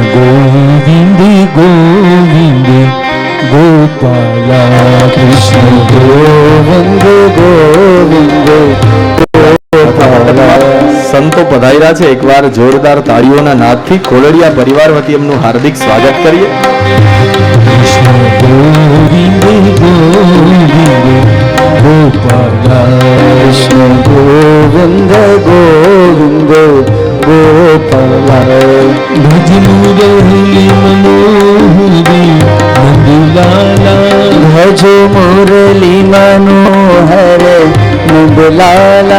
ગોવિંદ ગોવિંદ ગોપાલા કૃષ્ણ ગોવિંદ ગોવિંદ સંતો પધાર્યા છે. એકવાર જોરદાર તાળીઓના નાદથી ખોલડિયા પરિવાર વતી એમનું હાર્દિક સ્વાગત કરીએ. કૃષ્ણ ગોવિંદ ગોવિંદ ગોપાલા. કૃષ્ણ ગોવિંદ ગોવિંદ ભજ મુરલી મનોહરી નંદલાલા ભજ મુરલી મનોહર નંદલાલા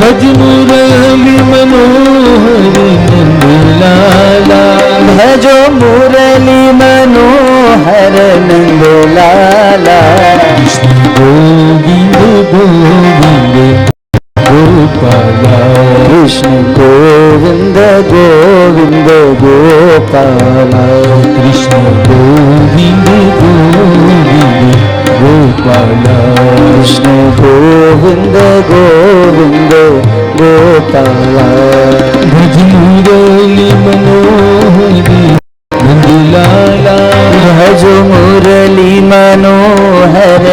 ભજ મુરલી મનોહરી નંદલાલા ભજો મુરલી મનોહર નંદલાલા ગોવિંદ ગોવિંદ ગોપાલા કૃષ્ણ ગોવિંદ ગોવિંદ ગોપાલા કૃષ્ણ ગોવિંદ ગોવિંદ ગોપાલા કૃષ્ણ ગોવિંદ ગોવિંદ ગોપાલા ભજ મુરલી મનોહરી નંદલાલા ભજ મુરલી મનોહર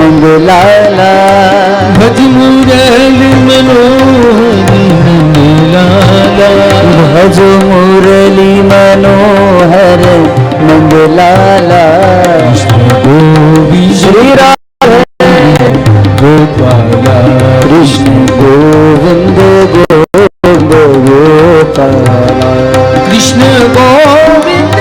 નંદલાલા ભજ મુરલી મનોહરી जो मुरली मनोहर मंगलाला गोपी श्री राम गोपाला कृष्ण गोविंद गोविंद गोपाला कृष्ण गोविंद